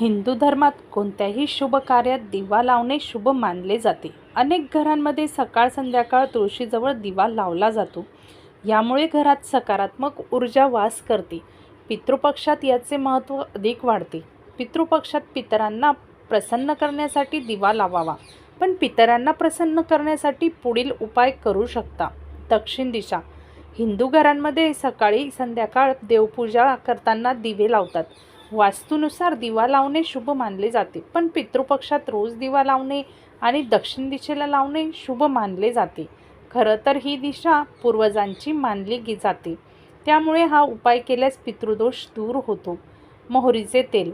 हिंदू धर्मात कोणत्याही शुभ कार्यात दिवा लावणे शुभ मानले जाते. अनेक घरांमध्ये सकाळ संध्याकाळ तुळशीजवळ दिवा लावला जातो. यामुळे घरात सकारात्मक ऊर्जा वास करते. पितृपक्षात याचे महत्त्व अधिक वाढते. पितृपक्षात पितरांना प्रसन्न करण्यासाठी दिवा लावावा पण पितरांना प्रसन्न करण्यासाठी पुढील उपाय करू शकता. दक्षिण दिशा. हिंदू घरांमध्ये सकाळी संध्याकाळ देवपूजा करताना दिवे लावतात. वास्तूनुसार दिवा लावणे शुभ मानले जाते पण पितृपक्षात रोज दिवा लावणे आणि दक्षिण दिशेला लावणे शुभ मानले जाते. खरं तर ही दिशा पूर्वजांची मानली जाते. त्यामुळे हा उपाय केल्यास पितृदोष दूर होतो. मोहरीचे तेल.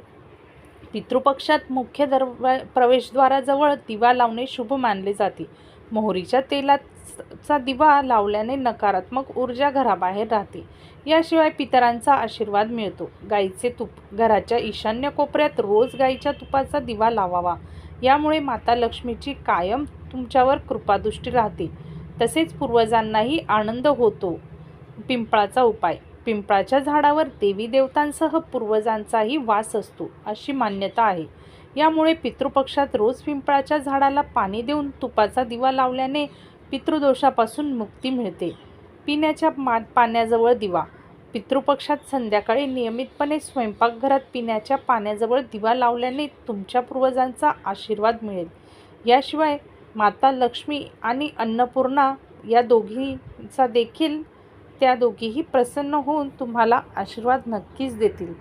पितृपक्षात मुख्य दरवा प्रवेशद्वाराजवळ दिवा लावणे शुभ मानले जाते. मोहरीच्या तेलाचा दिवा लावल्याने नकारात्मक ऊर्जा घराबाहेर राहते. याशिवाय पितरांचा आशीर्वाद मिळतो. गाईचे तूप घराच्या ईशान्य कोपऱ्यात रोज गाईच्या तुपाचा दिवा लावावा. यामुळे माता लक्ष्मीची कायम तुमच्यावर कृपादृष्टी राहते. तसेच पूर्वजांनाही आनंद होतो. पिंपळाचा उपाय. पिंपळाच्या झाडावर देवी देवतांसह पूर्वजांचाही वास असतो अशी मान्यता आहे. यामुळे पितृपक्षात रोज पिंपळाच्या झाडाला पाणी देऊन तुपाचा दिवा लावल्याने पितृदोषापासून मुक्ती मिळते. पिण्याच्या मा पाण्याजवळ दिवा. पितृपक्षात संध्याकाळी नियमितपणे स्वयंपाकघरात पिण्याच्या पाण्याजवळ दिवा लावल्याने तुमच्या पूर्वजांचा आशीर्वाद मिळेल. याशिवाय माता लक्ष्मी आणि अन्नपूर्णा या दोघींचा देखील त्या दोघीही प्रसन्न होऊन तुम्हाला आशीर्वाद नक्कीच देतील.